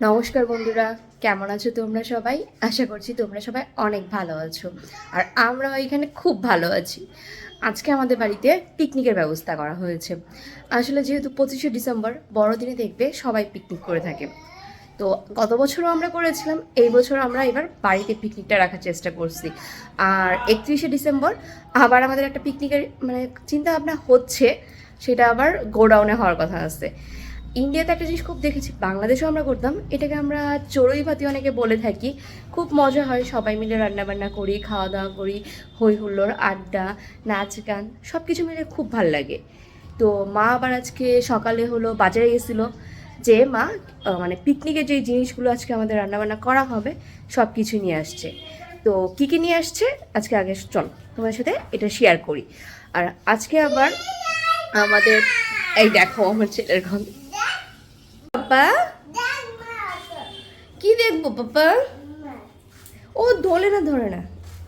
নমস্কার বন্ধুরা, কেমন আছো তোমরা সবাই? আশা করছি তোমরা সবাই অনেক ভালো আছো। আর আমরাও এখানে খুব ভালো আছি। আজকে আমাদের বাড়িতে পিকনিকের ব্যবস্থা করা হয়েছে। আসলে যেহেতু পঁচিশে ডিসেম্বর, বড়দিনে দেখবে সবাই পিকনিক করে থাকে। তো গত বছরও আমরা করেছিলাম, এই বছর আমরা এবার বাড়িতে পিকনিকটা রাখার চেষ্টা করছি। আর একত্রিশে ডিসেম্বর আবার আমাদের একটা পিকনিকের মানে চিন্তা ভাবনা হচ্ছে, সেটা আবার গোডাউনে হওয়ার কথা আছে। ইন্ডিয়াতে একটা জিনিস খুব দেখেছি, বাংলাদেশেও আমরা করতাম, এটাকে আমরা চড়ুই ভাতি অনেকে বলে থাকি। খুব মজা হয়, সবাই মিলে রান্নাবান্না করি খাওয়া দাওয়া করি হই হুল্লোড় আড্ডা নাচ গান সব কিছু মিলে খুব ভালো লাগে। তো মা আবার আজকে সকালে হলো বাজারে গেছিল যে, মা মানে পিকনিকের যে জিনিসগুলো আজকে আমাদের রান্নাবান্না করা হবে সব কিছু নিয়ে আসছে। তো কী কী নিয়ে আসছে? আজকে আগে চল তোমার সাথে এটা শেয়ার করি। আর আজকে আবার আমাদের, এই দেখো আমার ছেলের গন্ধ পাপা? কি দেখব পাপা? ও ধরে না ধরে না।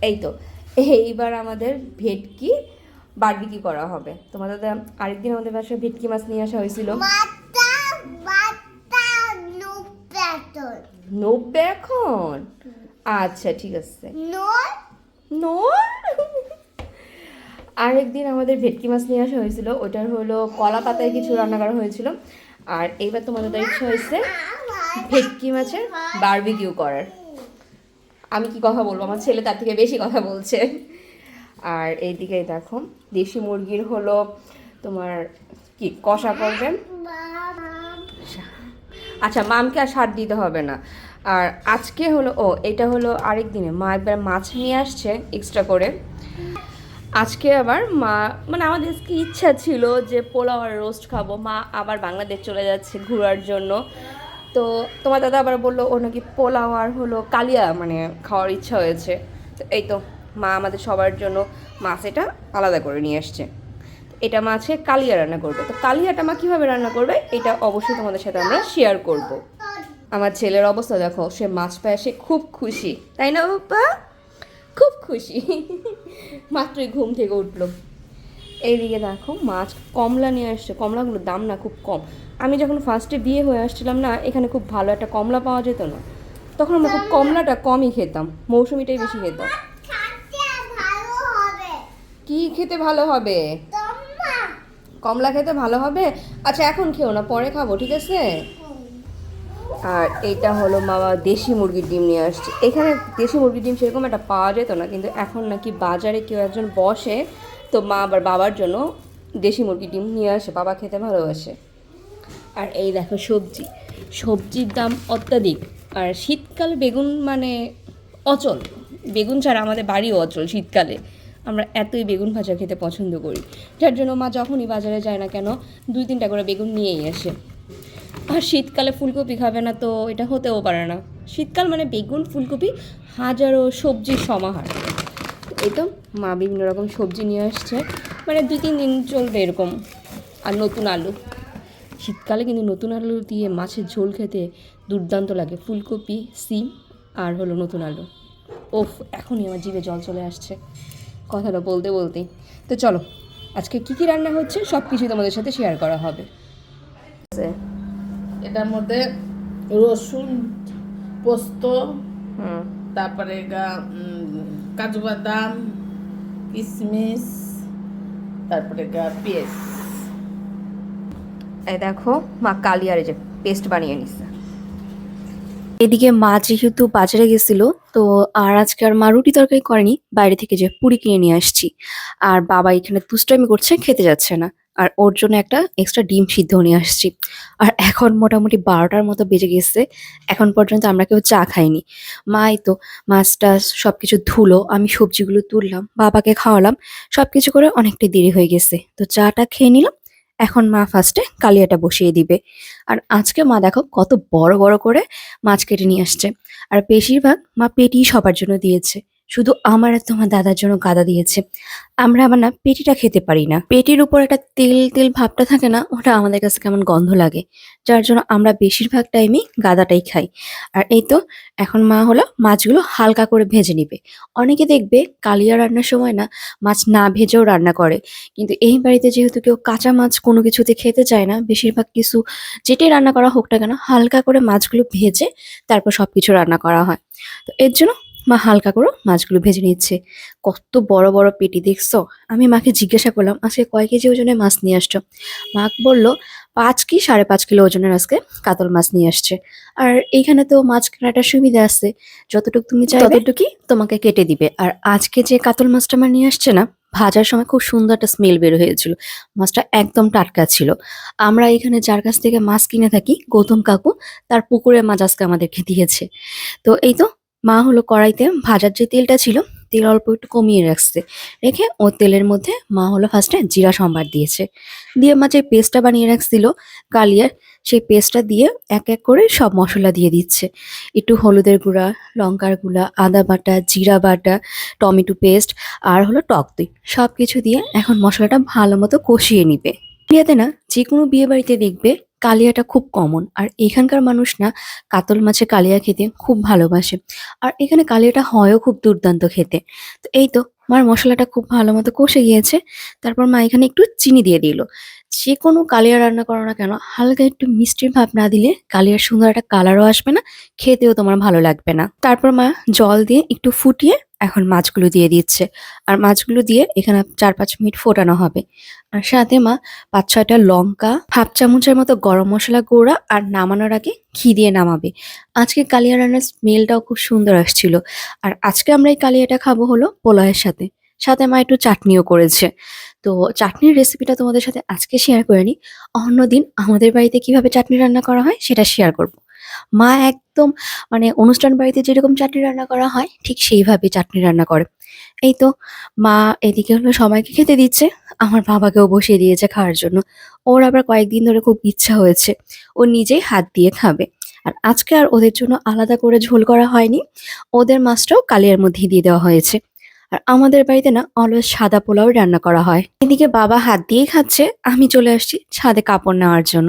এই তো, এইবার আমাদের ভেটকি বারবিকি করা হবে। তোমাদের দাদা আরেকদিন আমাদের বাসায় ভেটকি মাছ নিয়ে আসা হয়েছিল। এখন আচ্ছা ঠিক আছে। আরেকদিন আমাদের ভেটকি মাছ নিয়ে আসা হয়েছিল। ওটার হলো কলা পাতায় কিছু রান্না করা হয়েছিল। আর এইবার তোমাদের ইচ্ছা হয়েছে ভেটকি মাছের বারবিকিউ করার। আমি কি কথা বলব? আমার ছেলে তার থেকে বেশি কথা বলছে। আর এইদিকে দেখো, দেশি মুরগির হলো তোমার কি, কষা করবেন? আচ্ছা মামকে আর সার দিতে হবে না। আর আজকে হলো, ও, এটা হলো আরেক দিনে। মা একবার মাছ নিয়ে আসছে এক্সট্রা করে। আজকে আবার মা মানে আমাদের আজকে ইচ্ছা ছিল যে পোলাও আর রোস্ট খাব। মা আবার বাংলাদেশ চলে যাচ্ছে ঘোরার জন্য। তো তোমার দাদা আবার বলল, ও নাকি পোলাও আর হলো কালিয়া মানে খাওয়ার ইচ্ছা হয়েছে। তো এই তো মা আমাদের সবার জন্য মাছ এটা আলাদা করে নিয়ে আসছে। এটা মাছে কালিয়া রান্না করবে। তো কালিয়াটা মা কীভাবে রান্না করবে, এটা অবশ্যই তোমাদের সাথে আমরা শেয়ার করব। আমার ছেলের অবস্থা দেখো, সে মাছ পায়, সে খুব খুশি। তাই না বাবা খুব খুশি। মাত্রই ঘুম থেকে উঠল। এইদিকে দেখো মাছ কমলা নিয়ে আসছে। কমলাগুলোর দাম না খুব কম। আমি যখন ফার্স্টে বিয়ে হয়ে আসছিলাম না এখানে খুব ভালো একটা কমলা পাওয়া যেত না। তখন আমরা খুব কমলাটা কমই খেতাম। মৌসুমিটাই বেশি খেতাম। খাতে কি খেতে ভালো হবে? কমলা খেতে ভালো হবে? আচ্ছা এখন খেও না পরে খাব ঠিক আছে? আর এইটা হলো মামা দেশি মুরগির ডিম নিয়ে আসছে। এখানে দেশি মুরগির ডিম সেরকম একটা পাওয়া যেত না, কিন্তু এখন নাকি বাজারে কেউ একজন বসে, তো মা আবার বাবার জন্য দেশি মুরগির ডিম নিয়ে আসে, বাবা খেতে ভালোবাসে। আর এই দেখো সবজি, সবজির দাম অত্যাধিক। আর শীতকালে বেগুন মানে অচল, বেগুন ছাড়া আমাদের বাড়িও অচল শীতকালে। আমরা এতই বেগুন ভাজা খেতে পছন্দ করি। যার জন্য মা যখনই বাজারে যায় না কেন, দুই তিনটা করে বেগুন নিয়েই আসে। আর শীতকালে ফুলকপি খাবে না তো এটা হতেও পারে না। শীতকাল মানে বেগুন, ফুলকপি, হাজারো সবজির সমাহার। এই তো মা বিভিন্ন রকম সবজি নিয়ে আসছে। মানে দুই, তিন দিন চলবে এরকম। আর নতুন আলু। শীতকালে কিন্তু নতুন আলু দিয়ে মাছের ঝোল খেতে দুর্দান্ত লাগে। ফুলকপি, সিম আর হলো নতুন আলু। ওফ, এখনই আমার জিভে জল চলে আসছে। কথাটা বলতে বলতেই। তো চলো, আজকে কী কী রান্না হচ্ছে সব কিছুই তোমাদের সাথে শেয়ার করা হবে। এটার মধ্যে রসুন পোস্ত তারপরে কাজু বাদাম কিশমিশ তারপরে পেঁয়াজ। এই দেখো মা কালিয়ারে যে পেস্ট বানিয়ে নিচ্ছে এদিকে মা যেহেতু বাজারে গেছিল তো আর আজকে আর মা রুটি তরকারি করেনি বাইরে থেকে যে পুরি কিনে নিয়ে আসছি। আর বাবা এখানে দুষ্টামি করছে খেতে যাচ্ছে না। আর ওর জন্য একটা এক্সট্রা ডিম সিদ্ধ নিয়ে আসছি। আর এখন মোটামুটি বারোটার মতো বেজে গেছে, এখন পর্যন্ত আমরা কেউ চা খাইনি। মাই তো মাছ টাছ সব কিছু ধুলো, আমি সবজিগুলো তুললাম, বাবাকে খাওয়ালাম সব কিছু করে অনেকটা দেরি হয়ে গেছে। তো চাটা খেয়ে নিলাম, এখন মা ফার্স্টে কালিয়াটা বসিয়ে দিবে। আর আজকে মা দেখো কত বড় বড় করে মাছ কেটে নিয়ে আসছে। আর বেশিরভাগ মা পেটি সবার জন্য দিয়েছে। শুধু আমার আর তোমার দাদার জন্য গাদা দিয়েছে। আমরা আবার না পেটিটা খেতে পারি না। পেটির উপর একটা তেল তেল ভাবটা থাকে না, ওটা আমাদের কাছে কেমন গন্ধ লাগে। যার জন্য আমরা বেশিরভাগ টাইমই গাদাটাই খাই। আর এই তো এখন মা হলো মাছগুলো হালকা করে ভেজে নিবে। অনেকে দেখবে কালিয়া রান্নার সময় না মাছ না ভেজেও রান্না করে। কিন্তু এই বাড়িতে যেহেতু কেউ কাঁচা মাছ কোনো কিছুতে খেতে চায় না, বেশিরভাগ কিছু যেটাই রান্না করা হোক না কেন হালকা করে মাছগুলো ভেজে তারপর সব কিছু রান্না করা হয়। তো এর জন্য মা হালকা করে মাছগুলো ভেজে নিচ্ছে। কত বড় বড় পেটি, দেখছ? আমি মাকে জিজ্ঞাসা করলাম, আজকে কয় কেজি ওজনের মাছ নিয়ে আসছো? মা বলল, পাঁচ কি সাড়ে পাঁচ কিলো ওজনের আজকে কাতল মাছ নিয়ে আসছে। আর এইখানে তো মাছ কেনাটা সুবিধা আছে। যতটুকু তুমি চাই ততটুকুই তোমাকে কেটে দিবে। আর আজকে যে কাতল মাছটা আমার নিয়ে আসছে না, ভাজার সময় খুব সুন্দর একটা স্মেল বের হয়েছিল। মাছটা একদম টাটকা ছিল। আমরা এখানে যার কাছ থেকে মাছ কিনে থাকি, গৌতম কাকু, তার পুকুরের মাছ আজকে আমাদেরকে দিয়েছে। তো এই তো মা হলো কড়াইতে ভাজার যে তেলটা ছিল, তেল অল্প একটু কমিয়ে রাখছে। রেখে ও তেলের মধ্যে মা হলো ফার্স্টে জিরা সম্বার দিয়েছে। দিয়ে মা যে পেস্টটা বানিয়ে রাখছিল, কালিয়ার, সেই পেস্টটা দিয়ে এক এক করে সব মশলা দিয়ে দিচ্ছে। একটু হলুদের গুঁড়া, লঙ্কার গুঁড়া, আদা বাটা, জিরা বাটা, টমেটো পেস্ট আর হলো টক দই। সব কিছু দিয়ে এখন মশলাটা ভালো মতো কষিয়ে নিবে। বিয়েতে না যে কোনো বিয়ে বাড়িতে দেখবে কালিয়াটা খুব কমন আর এখানকার মানুষ না কাতল মাছে কালিয়া খেতে খুব ভালোবাসে। আর এখানে কালিয়াটা হয়ও খুব দুর্দান্ত খেতে। তো এই তো, মার মশলাটা খুব ভালো মতো কষে গিয়েছে। তারপর মা এখানে একটু চিনি দিয়ে দিল। যে কোনো কালিয়া রান্না করো না কেন, হালকা একটু মিষ্টির ভাব না দিলে কালিয়ার সুন্দর একটা কালারও আসবে না, খেতেও তোমার ভালো লাগবে না। তারপর মা জল দিয়ে একটু ফুটিয়ে এখন মাছগুলো দিয়ে দিচ্ছে। আর মাছগুলো দিয়ে এখানে চার পাঁচ মিনিট ফোটানো হবে। আর সাথে মা পাঁচ ছয়টা লঙ্কা, হাফ চামচের মতো গরম মশলা গুঁড়া আর নামানোর আগে ঘি দিয়ে নামাবে। আজকে কালিয়া রান্নার স্মেলটাও খুব সুন্দর আসছিল। আর আজকে আমরা এই কালিয়াটা খাব হলো পোলাওয়ের সাথে। সাথে মা একটু চাটনিও করেছে। তো চাটনির রেসিপিটা তোমাদের সাথে আজকে শেয়ার করে নিই অন্যদিন আমাদের বাড়িতে কীভাবে চাটনি রান্না করা হয় সেটা শেয়ার করব। মা একদম মানে অনুষ্ঠান বাড়িতে যেরকম চাটনি রান্না করা হয়, ঠিক সেইভাবে চাটনি রান্না করে। এই তো মা এদিকে হলো সবাইকে খেতে দিচ্ছে, আমার বাবাকেও বসিয়ে দিয়েছে খাওয়ার জন্য। ওর আবার কয়েকদিন ধরে খুব ইচ্ছা হয়েছে, ও নিজেই হাত দিয়ে খাবে। আর আজকে আর ওদের জন্য আলাদা করে ঝোল করা হয়নি, ওদের মাছটাও কালিয়ার মধ্যে দিয়ে দেওয়া হয়েছে। আর আমাদের বাড়িতে না অলওয়েজ সাদা পোলাও রান্না করা হয়। এদিকে বাবা হাত দিয়েই খাচ্ছে আমি চলে আসছি ছাদে কাপড় নেওয়ার জন্য।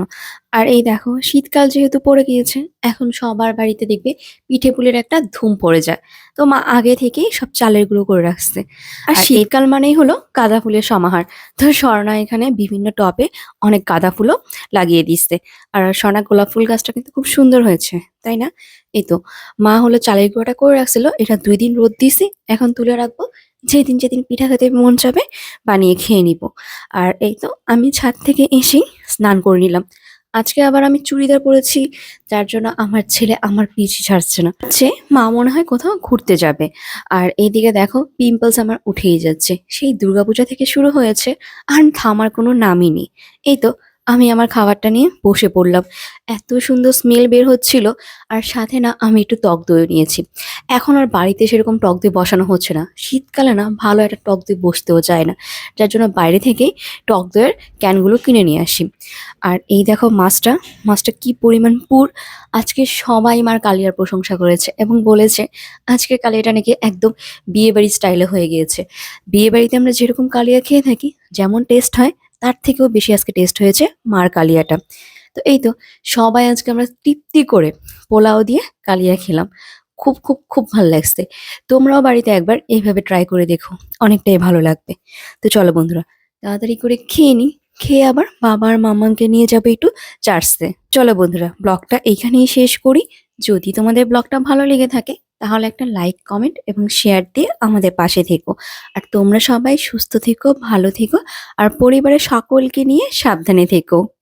আর এই দেখো শীতকাল যেহেতু পড়ে গিয়েছে এখন সবার বাড়িতে দেখবে পিঠে পুলের একটা ধুম পড়ে যায়। তো মা আগে থেকেই সব চালের গুঁড়ো করে রাখছে। আর শীতকাল মানেই হলো গাঁদা ফুলের সমাহার। তো স্বর্ণা এখানে বিভিন্ন টবে অনেক গাঁদা ফুলও লাগিয়ে দিচ্ছে। আর স্বর্ণা গোলাপ ফুল গাছটা কিন্তু খুব সুন্দর হয়েছে তাই না? এই তো মা হলো চালের গুঁড়োটা করে রাখছিল, এটা দুই দিন রোদ দিছি এখন তুলে রাখব, যেদিন যেদিন পিঠা খেতে মন চাবে বানিয়ে খেয়ে নিব। আর এই তো আমি ছাদ থেকে এসেই স্নান করে নিলাম। আজকে আবার আমি চুড়িদার পরেছি, যার জন্য আমার ছেলে আমার পিছি ছাড়ছে না। সে মা মনে হয় কোথাও ঘুরতে যাবে। আর এইদিকে দেখো, পিম্পলস আমার উঠেই যাচ্ছে। সেই দুর্গাপূজা থেকে শুরু হয়েছে, আর থামার কোনো নামই নেই। এই তো আমি আমার খাবারটা নিয়ে বসে পড়লাম। এত সুন্দর স্মেল বের হচ্ছিল আর সাথে না আমি একটু টক দইও নিয়েছি। এখন আর বাড়িতে সেরকম টক দই বসানো হচ্ছে না। শীতকালে না ভালো একটা টক দই বসতেও চায় না। যার জন্য বাইরে থেকেই টক দইয়ের ক্যানগুলো কিনে নিয়ে আসি। আর এই দেখো মাছটা মাছটা কি পরিমাণ পুর! আজকে সবাই মার কালিয়ার প্রশংসা করেছে এবং বলেছে, আজকে কালিয়াটা নাকি একদম বিয়ে বাড়ি স্টাইলে হয়ে গিয়েছে। বিয়ে বাড়িতে আমরা যেরকম কালিয়া খেয়ে থাকি, যেমন টেস্ট হয় তার থেকেও বেশি আজকে টেস্ট হয়েছে মার কালিয়াটা। তো এই তো, সবাই আজকে আমরা তৃপ্তি করে পোলাও দিয়ে কালিয়া খেলাম। খুব খুব খুব ভালো লাগছে। তোমরাও বাড়িতে একবার এইভাবে ট্রাই করে দেখো, অনেকটাই ভালো লাগবে। তো চলো বন্ধুরা, তাড়াতাড়ি করে খেয়ে নিই খেয়ে আবার বাবা আর মামাকে নিয়ে যাবে একটু চার্চতে চলো বন্ধুরা, ব্লগটা এইখানেই শেষ করি। যদি তোমাদের ব্লগটা ভালো লেগে থাকে তাহলে একটা লাইক কমেন্ট এবং শেয়ার দিয়ে আমাদের পাশে থেকো। আর তোমরা সবাই সুস্থ থেকো, ভালো থেকো, আর পরিবারের সকলকে নিয়ে সাবধানে থেকো।